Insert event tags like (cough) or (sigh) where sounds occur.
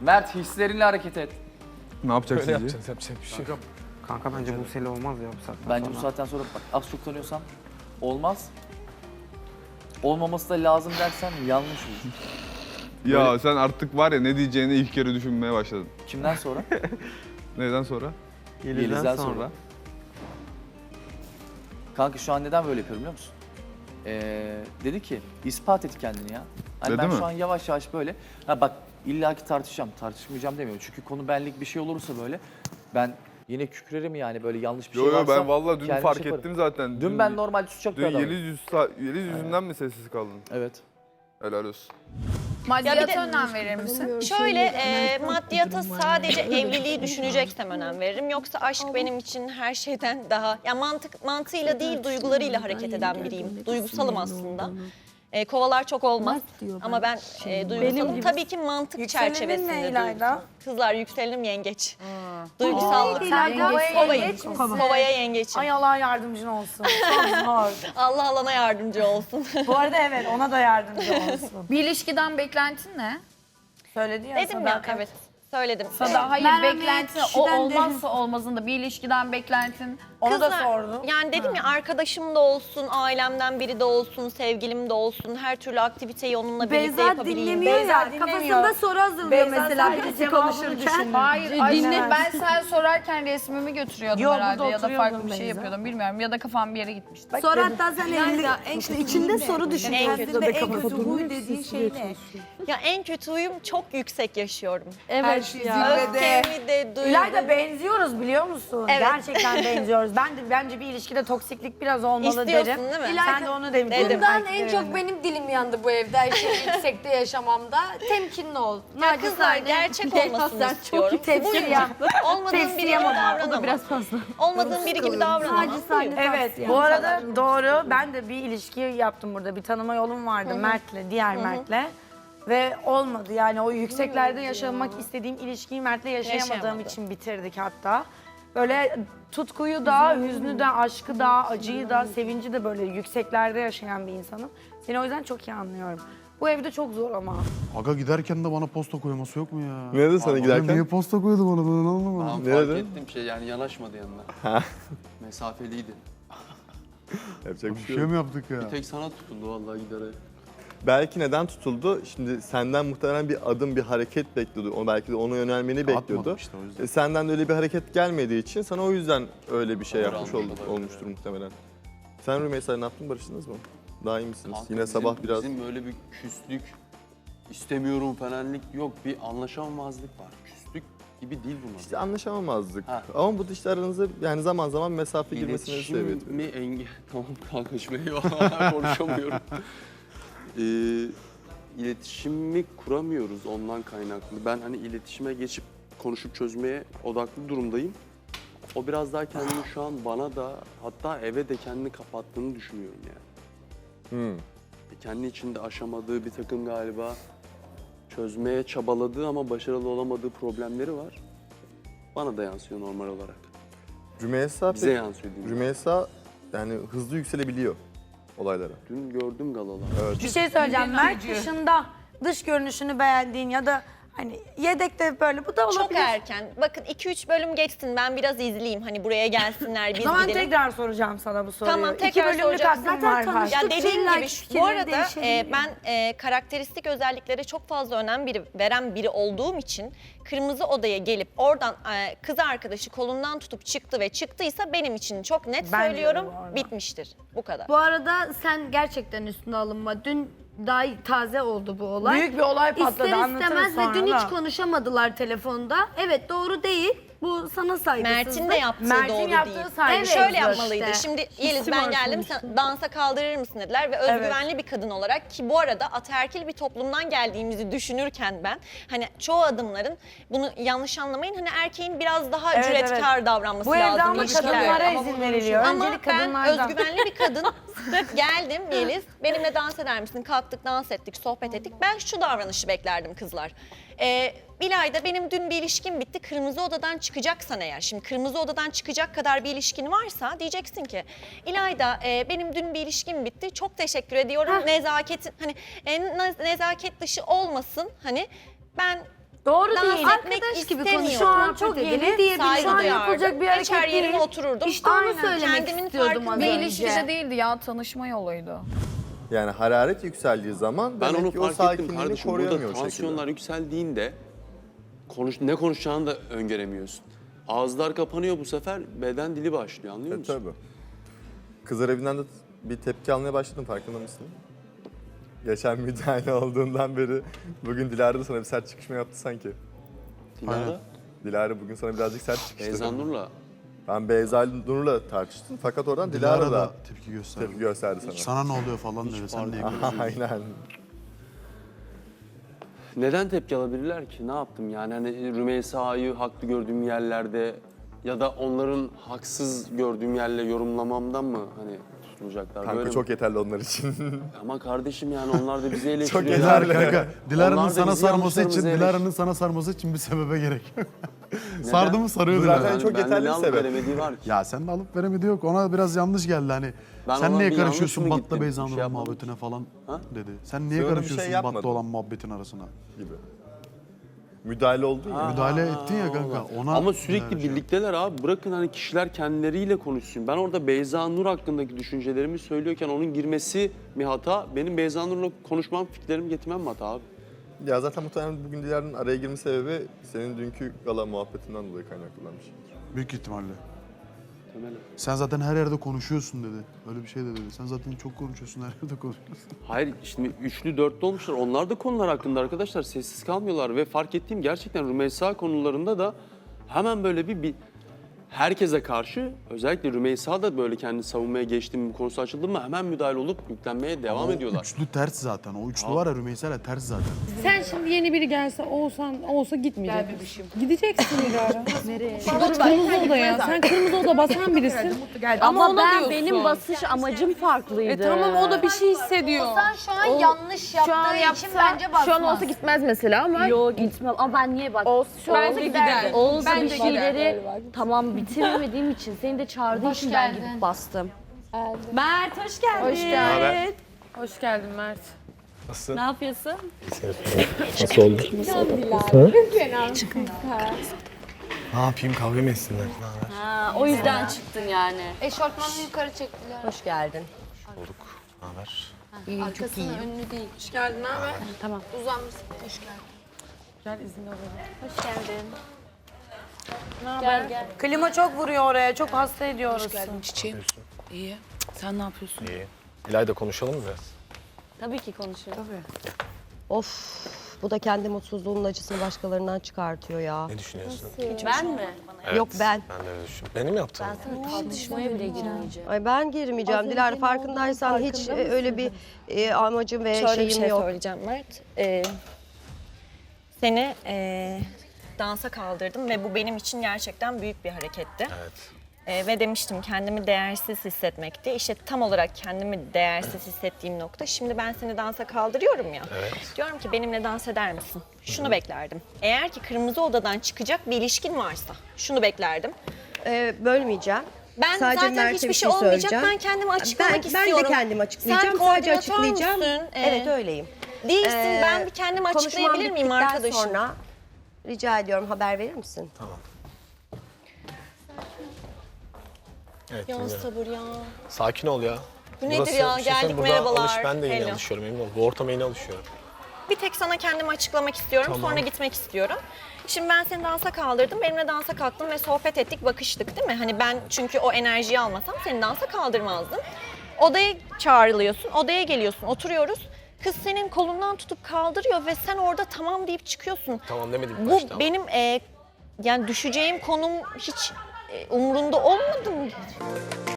Mert hislerinle hareket et. Ne yapacak Böyle sizce? yapacağız yapacak bir şey yok. Kanka bence Buse'yle olmaz ya bu saatten Bence bu sonra. saatten sonra bak az çok tanıyorsam olmaz. Olmaması da lazım dersen yanlış olur. Ya sen artık var ya ne diyeceğini ilk kere düşünmeye başladın. Kimden sonra? (laughs) Neden sonra? Yeliz'den, Yeliz'den sonra. sonra. Kanka şu an neden böyle yapıyorum biliyor musun? Ee, dedi ki ispat et kendini ya. Hani Dedi ben mi? şu an yavaş yavaş böyle. Ha bak illaki tartışacağım, tartışmayacağım demiyorum. Çünkü konu benlik bir şey olursa böyle ben yine kükrerim yani böyle yanlış bir Yo şey yo varsa. ben vallahi dün kendim fark şey yaparım. ettim zaten. Dün ben normal susacak bir Dün adamım. Yeliz, yüz, Yeliz yüzünden mi sessiz kaldın? Evet. Helal olsun. Maddiyata Ya bir de- önem verir misin? Şöyle e, maddiyata sadece evliliği düşüneceksem önem veririm. Yoksa aşk benim için her şeyden daha ya mantık mantığıyla değil duygularıyla hareket eden biriyim. Duygusalım aslında. E, kovalar çok olmaz ama ben e, duygusalım. Tabii ki mantık Yükselenin çerçevesinde İlayda? duygusal. Kızlar yükselenim yengeç. Duygusallık. Sen Kovayım. yengeç misin? Kovaya yengeçim. Ay Allah yardımcın olsun. Çok (laughs) zor. Allah alana yardımcı olsun. Bu arada evet ona da yardımcı (laughs) olsun. Bir ilişkiden beklentin ne? Söyledi ya Dedim ya sadakat. evet söyledim. Sada hayır merhamet, beklentin o kişiden olmazsa olmazında bir ilişkiden beklentin. Onu da Kızlar, sordu. Yani dedim ya arkadaşım da olsun, ailemden biri de olsun, sevgilim de olsun. Her türlü aktiviteyi onunla birlikte Beyza yapabileyim. dinlemiyor Beyza ya. dinlemiyor. Kafasında soru hazırlıyor Beyza mesela sadece birisi cevabını konuşurken. düşünüyor. Hayır Dinle- Ayşe dinlemez. ben sen sorarken resmimi götürüyordum Yok, herhalde burada ya da farklı oturuyordum bir şey Beyza. yapıyordum bilmiyorum ya da kafam bir yere gitmişti. Sonra hatta sen evlilik işte içinde soru düşün. En Kendinde en kötü huy dediğin şey ne? Ya en kötü huyum çok yüksek yaşıyorum. Evet ya. Öfkemi de. İlayda benziyoruz biliyor musun? Evet. Gerçekten (laughs) benziyoruz. Ben de bence bir ilişkide toksiklik biraz olmalı İstiyorsun derim. değil mi? Sen de onu demiştin. Dedim. Bundan en çok benim dilim yandı bu evde her şey yüksekte yaşamamda. Temkinli ol. Ya kızlar gerçek olmasını istiyorum. Tepsi Buyurun. yaptı. Olmadığım Tepsi biri gibi yapamadım. davranamam. Biraz fazla. Olmadığım biri gibi davranamam. Sadece sahne Evet, bu arada doğru. Ben de bir ilişki yaptım burada. Bir tanıma yolum vardı Mert'le, diğer Mert'le. Ve olmadı yani o yükseklerde yaşamak istediğim ilişkiyi Mert'le yaşayamadığım Yaşayamadı. için bitirdik hatta. Böyle tutkuyu da, hüznü de, aşkı da, acıyı da, sevinci de böyle yükseklerde yaşayan bir insanım. Seni o yüzden çok iyi anlıyorum. Bu evde çok zor ama. Aga giderken de bana posta koyması yok mu ya? Ne dedi sana giderken? Niye posta koydu bana ben anlamadım. Ben Ne fark dedi? ettim şey yani yanaşmadı yanına. Mesafeliydi. Yapacak bir Bir şey şey yok. mi yaptık ya? Bir tek sana tutuldu vallahi giderek. Belki neden tutuldu? Şimdi senden muhtemelen bir adım, bir hareket bekliyordu. O belki de ona yönelmeni bekliyordu. Atmadım işte o yüzden. E, senden de öyle bir hareket gelmediği için sana o yüzden öyle bir şey yapmış anladım, ol- olabilir, olmuştur evet. muhtemelen. Sen Rümeysa ne yaptın? Barıştınız mı? Daha iyi misiniz? Kanka Yine bizim- sabah biraz... Bizim öyle bir küslük, istemiyorum falanlık yok. Bir anlaşamamazlık var. Küslük gibi değil bunlar. İşte anlaşamamazdık. Ha. Ama bu da işte aranıza yani zaman zaman mesafe girmesine İletişim sebebiyet mi engel... (laughs) Tamam kanka şimdi eyvallah konuşamıyorum. (laughs) ee, iletişimi kuramıyoruz ondan kaynaklı. Ben hani iletişime geçip konuşup çözmeye odaklı durumdayım. O biraz daha kendini şu an bana da hatta eve de kendini kapattığını düşünüyorum yani. Hmm. Kendi içinde aşamadığı bir takım galiba çözmeye çabaladığı ama başarılı olamadığı problemleri var. Bana da yansıyor normal olarak. Rümeysa, Bize peki- yansıyor diyeyim. Rümeysa yani hızlı yükselebiliyor olaylara. Dün gördüm galalar. Bir şey söyleyeceğim. Mert dışında dış görünüşünü beğendiğin ya da hani yedekte böyle bu da olabilir. Çok erken. Bakın 2-3 bölüm geçsin ben biraz izleyeyim. Hani buraya gelsinler (laughs) biz zaman gidelim. tekrar soracağım sana bu soruyu. Tamam, İki tekrar bölümlük soracağım. aklım Zaten var. tanıştık. Ya Çok dediğim gibi bu fikirleri arada değişebiliyor. e, ben e, karakteristik özelliklere çok fazla önem biri, veren biri olduğum için kırmızı odaya gelip oradan e, kız arkadaşı kolundan tutup çıktı ve çıktıysa benim için çok net Ben söylüyorum bitmiştir. Bu kadar. Bu arada sen gerçekten üstüne alınma. Dün daha taze oldu bu olay. Büyük bir olay patladı. İster anlatırız istemez ve sonra dün hiç konuşamadılar telefonda. Evet doğru değil. Bu sana saygısızlık. Mert'in de yaptığı Mert'in doğru yaptığı değil. saygısızlık. Şöyle yapmalıydı. işte. Şimdi Yeliz Hissi ben var geldim sonuçta. sen dansa kaldırır mısın dediler ve özgüvenli bir kadın olarak ki bu arada ataerkil bir toplumdan geldiğimizi düşünürken ben hani çoğu adımların bunu yanlış anlamayın hani erkeğin biraz daha Evet, cüretkar davranması Bu evde lazım ama ilişkilerde. kadınlara Ama izin veriliyor. ama Öncelik ben kadınlardan. özgüvenli bir kadın (laughs) geldim Yeliz benimle dans eder misin? Kalktık dans ettik sohbet ettik. Ben şu davranışı beklerdim kızlar. Ee, İlayda benim dün bir ilişkim bitti. Kırmızı odadan çıkacaksan eğer, şimdi kırmızı odadan çıkacak kadar bir ilişkin varsa diyeceksin ki İlayda e, benim dün bir ilişkim bitti. Çok teşekkür ediyorum. Nezaketin hani e, ne- nezaket dışı olmasın. Hani ben Doğru Dans değil. etmek Arkadaş gibi istemiyorum. Şu an çok yeni diyebilirim. Şu an duyardım. yapılacak bir hareket Geçer değil. oturdum. İşte onu Aynen. söylemek Kendimin istiyordum az farkındayım. Bir önce. ilişkisi değildi ya tanışma yoluydu. Yani hararet yükseldiği zaman Ben demek onu ki o fark ettim sakinliğini kardeşim. Burada koruyamıyor o şekilde. tansiyonlar yükseldiğinde konuş, ne konuşacağını da öngöremiyorsun. Ağızlar kapanıyor bu sefer beden dili başlıyor anlıyor E, musun? tabii. Kızlar evinden de bir tepki almaya başladım farkında mısın? Geçen müdahale olduğundan beri bugün Dilara da sana bir sert çıkışma yaptı sanki. Dilara, Dilara bugün sana birazcık sert çıkıştı. Beyza Nur'la Ben Beyza Nur'la tartıştım fakat oradan Dilara, Dilara da da tepki gösterdi. tepki gösterdi sana. Sana ne oluyor falan dedi. Sen niye? (laughs) Aynen. Neden tepki alabilirler ki? Ne yaptım yani hani Rümeysa'yı haklı gördüğüm yerlerde ya da onların haksız gördüğüm yerle yorumlamamdan mı hani tutulacaklar? Kanka Böyle mi? çok yeterli onlar için. (laughs) Ama kardeşim yani onlar da bizi çok eleştiriyorlar. yeterli. Kanka, Dilara'nın Onlar da sana sarması için, yanlışlarımızı Dilara'nın sana sarması için bir sebebe gerek. Sardı mı sarıyor Bu Dilara. zaten Yani çok yeterli bir sebep. veremediği var ki. Ya sen de alıp veremedi yok. Ona biraz yanlış geldi hani. Ben sen ona niye bir yanlış karışıyorsun mı Bat'la gittim? Beyza Bir şey yapmadım muhabbetine falan Ha? dedi. Sen niye öyle bir karışıyorsun şey Bat'la yapmadın. olan muhabbetin arasına? gibi. Müdahale oldu ya. Müdahale ettin ya kanka. Ona Ama sürekli müdahale şey. birlikteler abi. Bırakın hani kişiler kendileriyle konuşsun. Ben orada Beyza Nur hakkındaki düşüncelerimi söylüyorken onun girmesi mi hata? Benim Beyza Nur'la konuşmam, fikirlerimi getirmem mi hata abi? Ya zaten muhtemelen bugün Dilara'nın araya girme sebebi senin dünkü gala muhabbetinden dolayı kaynaklanmış. Büyük ihtimalle. Temel. Sen zaten her yerde konuşuyorsun dedi. Öyle bir şey de dedi. Sen zaten çok konuşuyorsun, her yerde konuşuyorsun. Hayır şimdi üçlü dörtlü olmuşlar. Onlar da konular hakkında arkadaşlar sessiz kalmıyorlar. Ve fark ettiğim gerçekten Rümeysa konularında da hemen böyle bir, bir herkese karşı özellikle Rümeysa da böyle kendini savunmaya geçti mi, bu konusu açıldı mı hemen müdahale olup yüklenmeye devam O ediyorlar. Üçlü ters zaten. O üçlü var ya Rümeysa'yla ters zaten. Sen şimdi yeni biri gelse olsan olsa gitmeyecek. Gideceksin Dilara. (laughs) Nereye? Kırmızı odaya. Sen kırmızı oda basan birisin. Ama, Ama ona ben diyorsun. benim basış amacım farklıydı. E tamam o da bir şey hissediyor. Sen şu an yanlış yaptığı için bence basmaz. şu an olsa gitmez mesela ama. Yok gitmem ama ben niye bak. Bence gider. Oğuz Bence bir gider. şeyleri tamam bitiremediğim için seni de çağırdığı için ben gidip bastım. Mert hoş geldin. Hoş geldin. Hoş geldin Mert. Ne yapıyorsun? Ne yapayım kavga mı etsinler? Ha, o yüzden çıktın yani. Eşortmanını yukarı çektiler. Hoş bulduk. Ne haber? Arkasını önünü değil. Hoş geldin abi. Tamam. Uzanmışsın. Hoş geldin. Gel izin alalım. Hoş geldin. Gel gel. Klima çok vuruyor oraya. Çok hasta ediyor orası. Çiçeğim. İyi. Sen ne yapıyorsun? İyi. İlayda konuşalım mı biraz? Tabii ki konuşuyoruz. Of bu da kendi mutsuzluğunun acısını başkalarından çıkartıyor ya. Ne düşünüyorsun? Ben mi? Yok ben. Ben de öyle düşünüyorum. Benim yaptığım. Ben sana tartışmaya bile girmeyeceğim. Ay ben girmeyeceğim. Dilara farkındaysan hiç e, öyle bir e, amacım ve Şöyle şeyim bir şey yok. söyleyeceğim Mert. Ee, seni ee, dansa kaldırdım ve bu benim için gerçekten büyük bir hareketti. Evet. Ee, ve demiştim kendimi değersiz hissetmekti. İşte tam olarak kendimi değersiz hissettiğim nokta. Şimdi ben seni dansa kaldırıyorum ya. Evet. Diyorum ki benimle dans eder misin? Şunu beklerdim. Eğer ki kırmızı odadan çıkacak bir ilişkin varsa şunu beklerdim. E, bölmeyeceğim. Ben Sadece zaten Mert'e hiçbir bir şey şey olmayacak. Ben kendimi açıklamak Ben, ben istiyorum. de kendimi açıklayacağım. Sen Sadece açıklayacağım. Ee, Evet öyleyim. Değilsin. Ee, ben bir kendimi Konuşmam açıklayabilir miyim arkadaşım? sonra rica ediyorum haber verir misin? Evet, Ya dinliyorum. sabır ya. Sakin ol ya. Bu nedir ya? bir şey söyleyeyim, Geldik, burada merhabalar. Alış, ben de yeni Hello. alışıyorum emin ol. Bu ortama yeni alışıyorum. Bir tek sana kendimi açıklamak istiyorum. Tamam. Sonra gitmek istiyorum. Şimdi ben seni dansa kaldırdım. Benimle dansa kalktın ve sohbet ettik, bakıştık değil mi? Hani ben çünkü o enerjiyi almasam seni dansa kaldırmazdım. Odaya çağrılıyorsun, odaya geliyorsun, oturuyoruz. Kız senin kolundan tutup kaldırıyor ve sen orada tamam deyip çıkıyorsun. Tamam demedim Bu başta ama. benim e, yani düşeceğim konum hiç e, umurunda olmadı mı?